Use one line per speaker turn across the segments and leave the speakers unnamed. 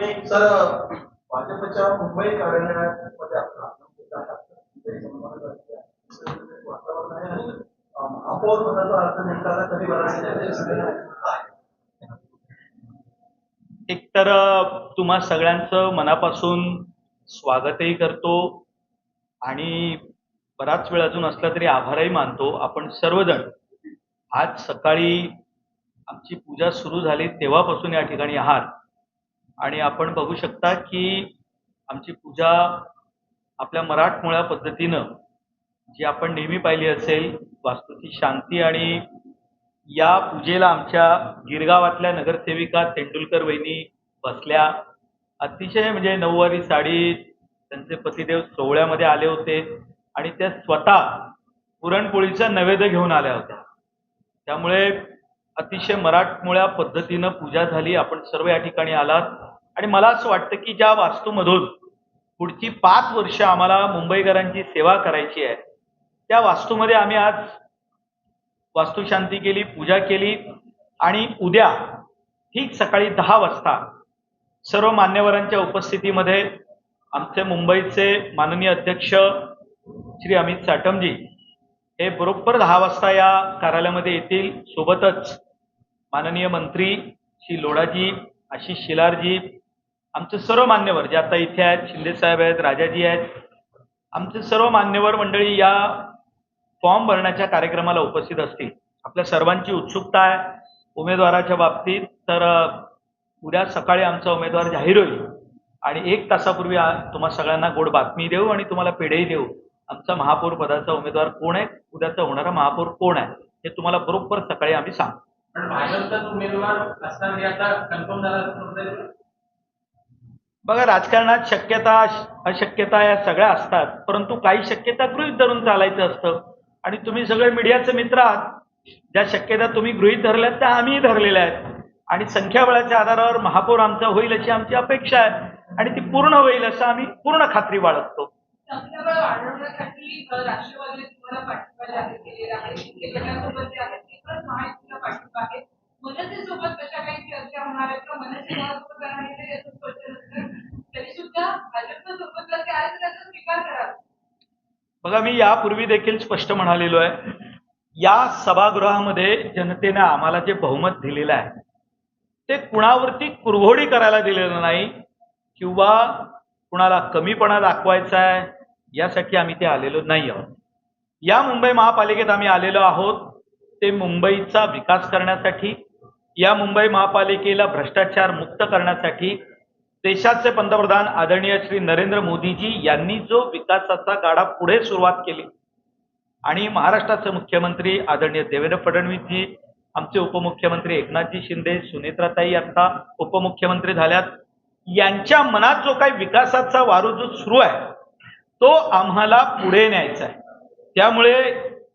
तुम्ही सर भाजपच्या मुंबई कार्यालयामध्ये आपला वातावरण अर्थ नेमका कधी
तुम्हा सगळ्यांचं मनापासून स्वागतही करतो आणि बराच वेळ अजून असला तरी आभारही मानतो. आपण सर्वजण आज सकाळी आमची पूजा सुरू झाली तेव्हापासून या ठिकाणी आहात. आणि आपण बघू शकता की आमची पूजा आपल्या मराठमोळ्या पद्धतीनं जी आपण नेहमी पाहिली असेल वास्तूची शांती आणि या पूजेला आमच्या गिरगावातल्या नगरसेविका तेंडुलकर वहिनी बसल्या. अतिशय म्हणजे नऊवारी साडी त्यांचे पतिदेव सोहळ्यामध्ये आले होते आणि त्या स्वतः पुरणपोळीचा नैवेद्य घेऊन आल्या होत्या. त्यामुळे अतिशय मराठमोळ्या पद्धतीनं पूजा झाली. आपण सर्व या ठिकाणी आलात. आणि मला असं वाटतं की ज्या वास्तूमधून पुढची पाच वर्ष आम्हाला मुंबईकरांची सेवा करायची आहे त्या वास्तूमध्ये आम्ही आज वास्तुशांती केली पूजा केली आणि उद्या ठीक सकाळी दहा वाजता सर्व मान्यवरांच्या उपस्थितीमध्ये आमचे मुंबईचे माननीय अध्यक्ष श्री अमित साटमजी हे बरोबर दहा वाजता या कार्यालयामध्ये येतील. सोबतच माननीय मंत्री श्री लोढाजी आशिष शिलारजी आमचे सर्व मान्यवर जे आता इथे आहेत शिंदे साहेब आहेत राजाजी आहेत आमचे सर्व मान्यवर मंडळी या फॉर्म भरण्याच्या कार्यक्रमाला उपस्थित असतील. आपल्या सर्वांची उत्सुकता आहे उमेदवाराच्या बाबतीत. तर उद्या सकाळी आमचा उमेदवार जाहीर होईल. आणि एक तासापूर्वी तुम्हा सगळ्यांना गोड बातमी देऊ आणि तुम्हाला पेढेही देऊ. आमचा महापौर पदाचा उमेदवार कोण आहे? उद्याचा होणारा महापौर कोण आहे? हे तुम्हाला बरोबर सकाळी आम्ही सांगू.
पण भाजपचाच उमेदवार असताना आता कन्फर्म झाला
बघा राजकारणात शक्यता अशक्यता या सगळ्या असतात परंतु काही शक्यता गृहीत धरून चालायचं असतं. आणि तुम्ही सगळे मीडियाचे मित्र आहात ज्या शक्यता तुम्ही गृहीत धरल्यात त्या आम्हीही धरलेल्या आहेत. आणि संख्याबळाच्या आधारावर महापौर आमचा होईल अशी आमची अपेक्षा आहे. आणि ती पूर्ण होईल असं आम्ही पूर्ण खात्री बाळगतो.
राष्ट्रवादी तुम्हाला पाठिंबा मनसेसोबत कशा काही चर्चा होणार आहेत का? मनसे महासोबत जाणार आहे ते याचं स्पष्ट नसतं तरी सुद्धा भाजपच्या सोबत जर ते आले त्याचा स्वीकार करावा
बघा मी यापूर्वी देखील स्पष्ट म्हणालेलो आहे. या सभागृहामध्ये जनतेने आम्हाला जे बहुमत दिलेलं आहे ते कुणावरती कुरघोडी करायला दिलेलं नाही किंवा कुणाला कमीपणा दाखवायचा आहे यासाठी आम्ही ते आलेलो नाही आहोत. या मुंबई महापालिकेत आम्ही आलेलो आहोत ते मुंबईचा विकास करण्यासाठी या मुंबई महापालिकेला भ्रष्टाचार मुक्त करण्यासाठी देशाचे पंतप्रधान आदरणीय श्री नरेंद्र मोदीजी यांनी जो विकासाचा गाडा पुढे सुरुवात केली आणि महाराष्ट्राचे मुख्यमंत्री आदरणीय देवेंद्र फडणवीसजी आमचे उपमुख्यमंत्री एकनाथजी शिंदे सुनेत्राताई आता उपमुख्यमंत्री झाल्यात यांच्या मनात जो काही विकासाचा वारू जो सुरू आहे तो आम्हाला पुढे न्यायचा आहे. त्यामुळे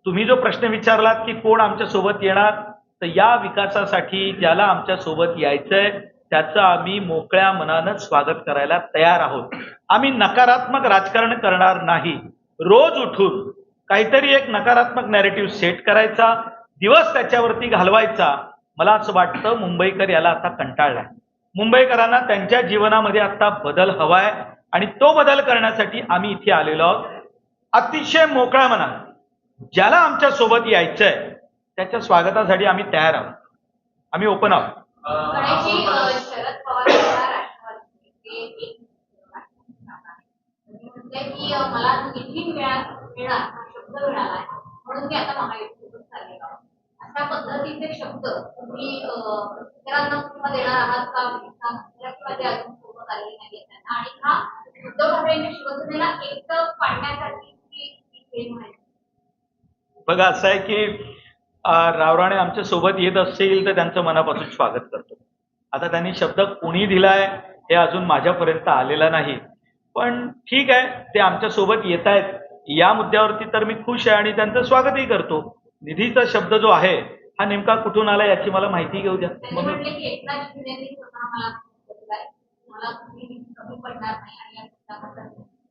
तुम्ही जो प्रश्न विचारलात की कोण आमच्यासोबत येणार तर या विकासासाठी ज्याला आमच्यासोबत यायचंय त्याचं आम्ही मोकळ्या मनानं स्वागत करायला तयार आहोत. आम्ही नकारात्मक राजकारण करणार नाही. रोज उठून काहीतरी एक नकारात्मक नॅरेटिव्ह सेट करायचा दिवस त्याच्यावरती घालवायचा. मला असं वाटतं मुंबईकर याला आता कंटाळलाय मुंबईकरांना त्यांच्या जीवनामध्ये आता बदल हवाय आणि तो बदल करण्यासाठी आम्ही इथे आलेलो आहोत. अतिशय मोकळ्या मनात ज्याला आमच्यासोबत यायचंय त्याच्या स्वागतासाठी आम्ही तयार आहोत. आम्ही ओपन आहोत. बघा असं आहे की रावराणे आमच्यासोबत येत असतील तर त्यांचं मनापासून स्वागत करतो. आता त्यांनी शब्द कोणी दिलाय हे अजून माझ्यापर्यंत आलेला नाही. पण ठीक आहे ते आमच्यासोबत येत आहेत. या मुद्द्यावरती तर मी खुश आहे आणि त्यांचं स्वागतही करतो. निधीचा शब्द जो आहे हा नेमका कुठून आला याची मला माहिती घेऊ द्या.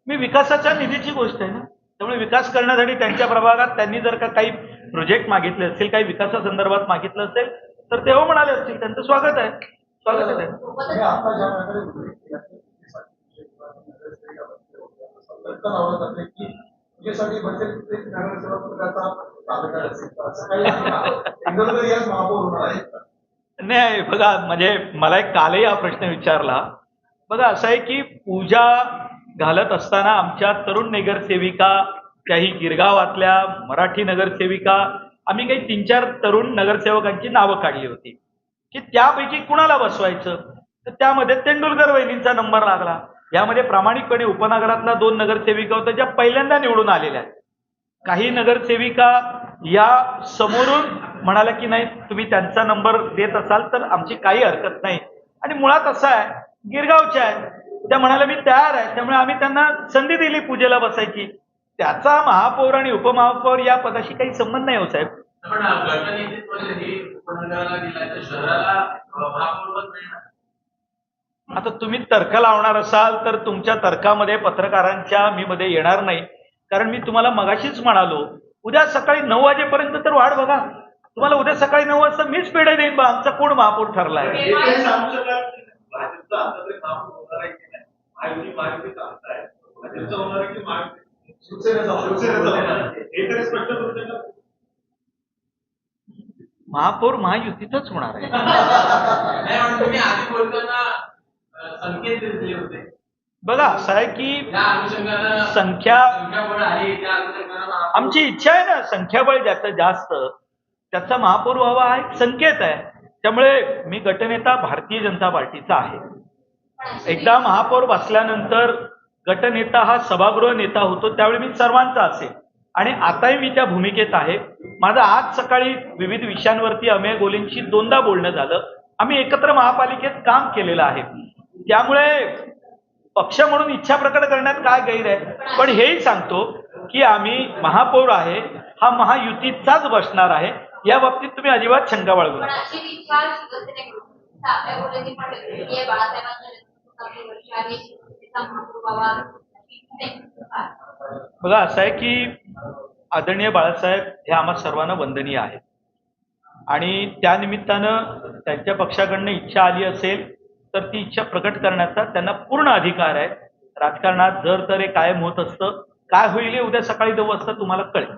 मी विकासाच्या निधीची गोष्ट आहे ना. त्यामुळे विकास करण्यासाठी त्यांच्या प्रभागात त्यांनी जर का काही प्रोजेक्ट मागितले असतील काही विकासासंदर्भात मागितलं असेल तर तेव्हा हो म्हणाले असतील. त्यांचं स्वागत आहे. स्वागत आहे. नाही बघा म्हणजे मला एक कालही हा प्रश्न विचारला. बघा असं आहे की पूजा घालत असताना आमच्या तरुण नगरसेविका काही गिरगावातल्या मराठी नगरसेविका आम्ही काही तीन चार तरुण नगरसेवकांची नावं काढली होती. की त्यापैकी कुणाला बसवायचं? तर त्यामध्ये तेंडुलकर वहिनींचा नंबर लागला. यामध्ये प्रामाणिकपणे उपनगरातल्या दोन नगरसेविका होत्या ज्या पहिल्यांदा निवडून आलेल्या आहेत. काही नगरसेविका या समोरून म्हणाल्या की नाही तुम्ही त्यांचा नंबर देत असाल तर आमची काही हरकत नाही. आणि मुळात असं आहे गिरगावच्या आहे त्या म्हणाल्या मी तयार आहे. त्यामुळे आम्ही त्यांना संधी दिली पूजेला बसायची. त्याचा महापौर आणि उपमहापौर या पदाशी काही संबंध नाही हो साहेब. आता तुम्ही तर्क लावणार असाल तर तुमच्या तर्कामध्ये पत्रकारांच्या मी मध्ये येणार नाही. कारण मी तुम्हाला मगाशीच म्हणालो उद्या सकाळी नऊ वाजेपर्यंत तर वाढ बघा. तुम्हाला उद्या सकाळी नऊ वाजता मीच पेढे देईन बा आमचा कोण महापौर ठरलाय?
भाजपचा महापौर. हे
महायुतीतच होणार आहे.
नाही पण तुम्ही आधी बोलताना अं, संकेत दिले होते.
बघा असं आहे की संख्या आमची इच्छा आहे ना संख्याबळ ज्याचं जास्त. त्याचा महापौर व्हावा हा एक संकेत आहे. त्यामुळे मी गटनेता भारतीय जनता पार्टीचा आहे. एकदा महापौर बसल्यानंतर गटनेता हा सभागृह नेता होतो त्यावेळी मी सर्वांचा असेल. आणि आताही मी त्या भूमिकेत आहे. माझं आज सकाळी विविध विषयांवरती अमेय गोलेंशी दोनदा बोलणं झालं. आम्ही एकत्र महापालिकेत काम केलेलं आहे. त्यामुळे पक्ष म्हणून इच्छा प्रकट करण्यात काय गैर आहे? पण हेही सांगतो की आम्ही महापौर आहे. हा महायुतीचाच बसणार आहे. या बाबतीत तुम्ही अजिबात शंका बाळगू नका.
अशी आहे
बघा असं आहे की आदरणीय बाळासाहेब हे आम्हा सर्वांना वंदनीय आहेत. आणि त्या निमित्तानं त्यांच्या पक्षाकडनं इच्छा आली असेल तर ती इच्छा प्रकट करण्याचा त्यांना पूर्ण अधिकार आहे. राजकारणात जर तर हे कायम होत असतं काय होईल हे उद्या सकाळी नऊ वाजता तुम्हाला कळेल.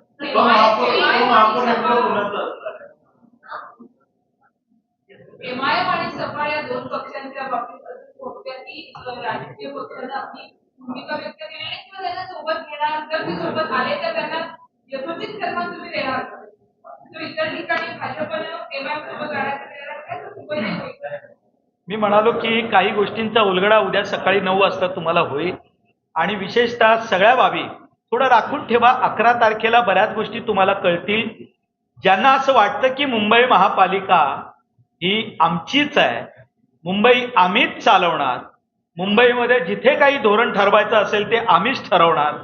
तो महापौर तो महापौर नेमका कोणाचा असणार आहे
एमआयएम आणि सपा या दोन पक्षांच्या बाबतीत असं कोणत्याही अ, राजकीय पक्षानं आपली भूमिका व्यक्त केली नाही किंवा त्यांना सोबत घेणार जर ते सोबत आले तर त्यांना यथोचित सन्मान तुम्ही देणार का? तो इतर ठिकाणी भाजपनं एमआयएम सोबत जाण्याचा निर्णय घेतला तर मुंबईत होईल
मी म्हणालो की काही गोष्टींचा उलगडा उद्या सकाळी नऊ वाजता तुम्हाला होईल. आणि विशेषतः सगळ्या बाबी थोडं राखून ठेवा. अकरा तारखेला बऱ्याच गोष्टी तुम्हाला कळतील. ज्यांना असं वाटतं की मुंबई महापालिका ही आमचीच आहे मुंबई आम्हीच चालवणार. मुंबईमध्ये जिथे काही धोरण ठरवायचं असेल ते आम्हीच ठरवणार.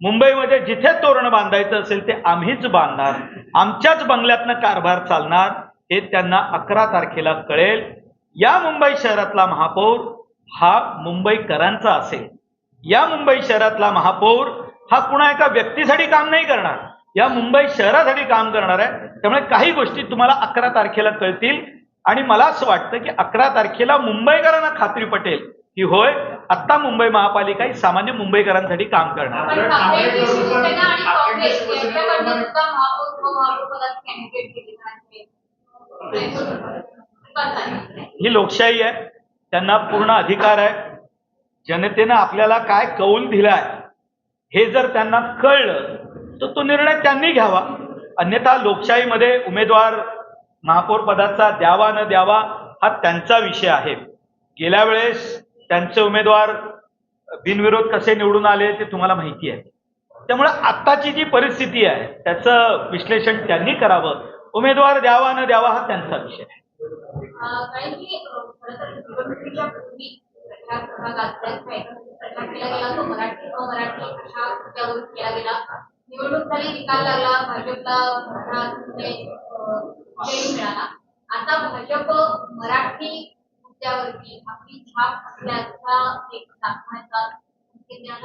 मुंबईमध्ये जिथे तोरण बांधायचं असेल ते आम्हीच बांधणार. आमच्याच बंगल्यातनं कारभार चालणार हे त्यांना अकरा तारखेला कळेल. या मुंबई शहरातला महापौर हा मुंबईकरांचा असेल. या मुंबई शहरातला महापौर हा कुणा एका व्यक्तीसाठी काम नाही करणार. या मुंबई शहरासाठी काम करणार आहे. त्यामुळे काही गोष्टी तुम्हाला अकरा तारखेला कळतील. आणि मला असं वाटतं की अकरा तारखेला मुंबईकरांना खात्री पटेल की होय आत्ता मुंबई महापालिका ही सामान्य मुंबईकरांसाठी काम करणार. ही लोकशाही आहे त्यांना पूर्ण अधिकार आहे जनतेनं आपल्याला काय कौल दिलाय हे जर त्यांना कळलं तर तो निर्णय त्यांनी घ्यावा. अन्यथा लोकशाहीमध्ये उमेदवार महापौर पदाचा द्यावा न द्यावा हा त्यांचा विषय आहे. गेल्या वेळेस त्यांचे उमेदवार बिनविरोध कसे निवडून आले ते तुम्हाला माहिती आहे. त्यामुळे आत्ताची जी परिस्थिती आहे त्याचं विश्लेषण त्यांनी करावं. उमेदवार द्यावा न द्यावा हा त्यांचा विषय आहे.
निवडणूक झाली निकाल लागला भाजपला पंधरा मिळाला. आता भाजप मराठी मुद्द्यावरती आपली छाप असल्याचा एक दाखवण्याचा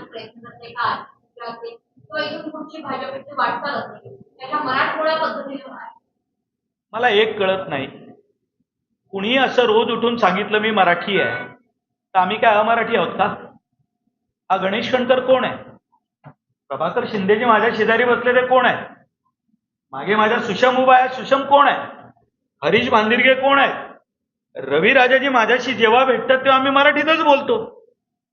प्रयत्न करते का? किंवा इथून पुढची भाजपची वाटचाल असते त्याच्या मराठमोळ्या पद्धतीने होणार
मला एक कळत नाही. कुणी असं रोज उठून सांगितलं मी मराठी आहे तर आम्ही काय अमराठी आहोत का? हा गणेश कणकर कोण आहे? प्रभाकर शिंदे जे माझ्या शेजारी बसले ते कोण आहे मागे माझ्या सुषम उभा आहे. सुषम कोण आहे? हरीश बांदिरगे कोण आहे? रवी राजाजी माझ्याशी जेव्हा भेटतात तेव्हा आम्ही मराठीतच बोलतो.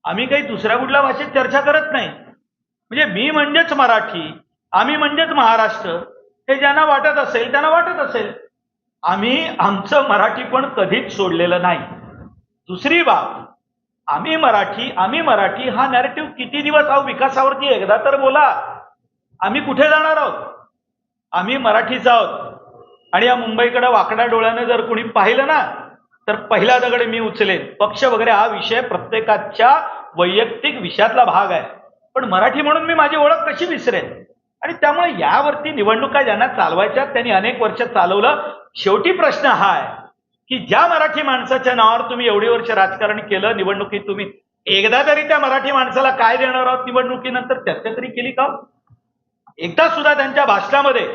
आम्ही काही दुसऱ्या कुठल्या भाषेत चर्चा करत नाही. म्हणजे मी म्हणजेच मराठी आम्ही म्हणजेच महाराष्ट्र हे ज्यांना वाटत असेल त्यांना वाटत असेल. आम्ही आमचं मराठी पण कधीच सोडलेलं नाही. दुसरी बाब आम्ही मराठी आम्ही मराठी हा नॅरेटिव्ह किती दिवस अहो विकासावरती एकदा तर बोला. आम्ही कुठे जाणार आहोत? आम्ही मराठीच आहोत. आणि या मुंबईकडे वाकड्या डोळ्याने जर कुणी पाहिलं ना तर पहिला दगड मी उचलेन. पक्ष वगैरे हा विषय प्रत्येकाच्या वैयक्तिक विषयातला भाग आहे. पण मराठी म्हणून मी माझी ओळख कशी विसरेन? आणि त्यामुळे यावरती निवडणुका ज्यांना चालवायच्या त्यांनी अनेक वर्ष चालवलं. शेवटी प्रश्न हा आहे की ज्या मराठी माणसाच्या नावावर तुम्ही एवढी वर्ष राजकारण केलं निवडणुकीत तुम्ही एकदा तरी त्या मराठी माणसाला काय देणार आहोत निवडणुकीनंतर? चर्चा तरी केली का हो? एकदा सुद्धा त्यांच्या भाषणामध्ये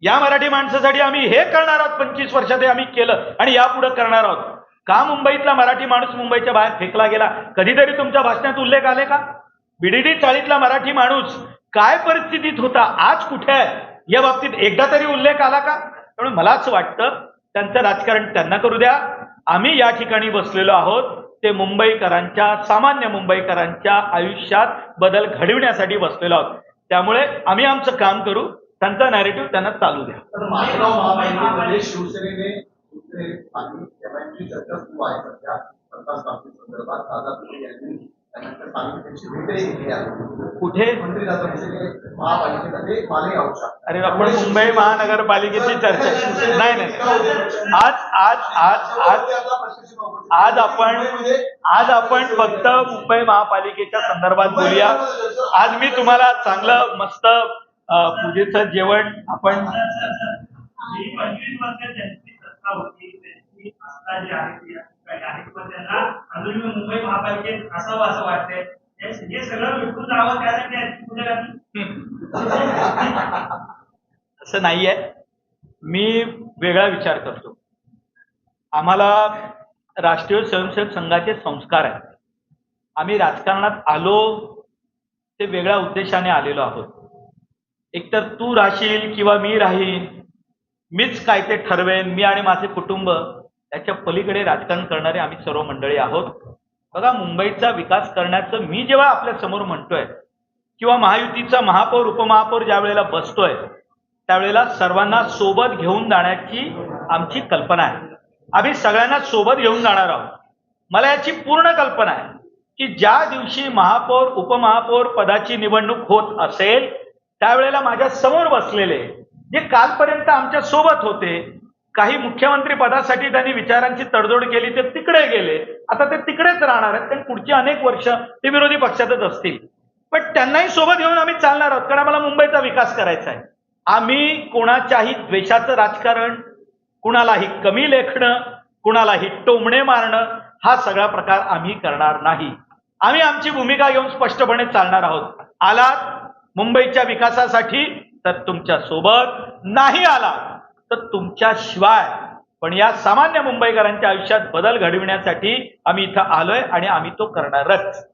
या मराठी माणसासाठी आम्ही हे करणार आहोत पंचवीस वर्षात हे आम्ही केलं आणि यापुढे करणार आहोत. का मुंबईतला मराठी माणूस मुंबईच्या बाहेर फेकला गेला? कधीतरी तुमच्या भाषणात उल्लेख आले का? बीडीडी चाळीतला मराठी माणूस काय परिस्थितीत होता? आज कुठे आहे? या बाबतीत एकदा तरी उल्लेख आला का? त्यामुळे मला असं वाटतं त्यांचं राजकारण त्यांना करू द्या. आम्ही या ठिकाणी बसलेलो आहोत. ते मुंबईकरांच्या सामान्य मुंबईकरांच्या आयुष्यात बदल घडविण्यासाठी बसलेलो आहोत. त्यामुळे आम्ही आमचं काम करू त्यांचा नॅरेटिव्ह त्यांना चालू द्या.
तर मालेगाव महापालिकेमध्ये शिवसेनेने त्यानंतर त्यांची भेटही घेतली आहे
कुठे?
मंत्री
अरे आपण मुंबई महानगरपालिकेची चर्चा. नाही नाही आज आज आज आज आज आपण आज आपण फक्त मुंबई महापालिकेच्या संदर्भात बोलूया. आज मी तुम्हाला चांगलं मस्त पूजेचं जेवण आपण
पंचवीस वर्ष त्यांची सत्ता होती. त्यांची जी आहे ती त्यांना अजून मी मुंबई महापालिकेत असावं असं वाटतंय. हे सगळं विठून जावं त्यासाठी
असं नाहीये. मी वेगळा विचार करतो. आम्हाला राष्ट्रीय स्वयंसेवक संघाचे संस्कार आहेत. आम्ही राजकारणात आलो ते वेगळ्या उद्देशाने आलेलो आहोत. एकतर तू राहशील किंवा मी राहीन मीच काय ते ठरवेन मी आणि माझे कुटुंब त्याच्या पलीकडे राजकारण करणारे आम्ही सर्व मंडळी आहोत. बघा मुंबईचा विकास करण्याचं मी जेव्हा आपल्यासमोर म्हणतोय किंवा महायुतीचा महापौर उपमहापौर ज्या वेळेला बसतोय त्यावेळेला सर्वांना सोबत घेऊन जाण्याची आमची कल्पना आहे. आम्ही सगळ्यांना सोबत घेऊन जाणार आहोत. मला याची पूर्ण कल्पना आहे की ज्या दिवशी महापौर उपमहापौर पदाची निवडणूक होत असेल त्यावेळेला माझ्यासमोर बसलेले जे कालपर्यंत आमच्यासोबत होते काही मुख्यमंत्री पदासाठी त्यांनी विचारांची तडजोड केली ते तिकडे गेले. आता ते तिकडेच राहणार आहेत. कारण पुढची अनेक वर्ष ते विरोधी पक्षातच असतील. पण त्यांनाही सोबत घेऊन आम्ही चालणार आहोत. कारण आम्हाला मुंबईचा विकास करायचा आहे. आम्ही कोणाच्याही द्वेषाचं राजकारण कुणालाही कमी लेखणं कुणालाही टोमणे मारणं हा सगळा प्रकार आम्ही करणार नाही. आम्ही आमची भूमिका घेऊन स्पष्टपणे चालणार आहोत. आलात मुंबईच्या विकासासाठी तर तुमच्यासोबत नाही आला तर तुमच्या शिवाय पण या सामान्य मुंबईकरांच्या आयुष्यात बदल घडविण्यासाठी आम्ही इथं आलोय आणि आम्ही तो करणारच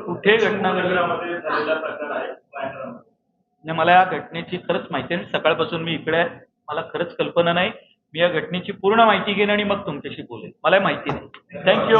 कुठे घटना घडली?
नगरामध्ये झालेला प्रकार आहे बायनगरमध्ये.
नाही मला या घटनेची खरंच माहिती आहे. सकाळपासून मी इकडे आहे. मला खरंच कल्पना नाही. मी या घटनेची पूर्ण माहिती घेईन आणि मग तुमच्याशी बोलेन. मला माहिती नाही. थँक्यू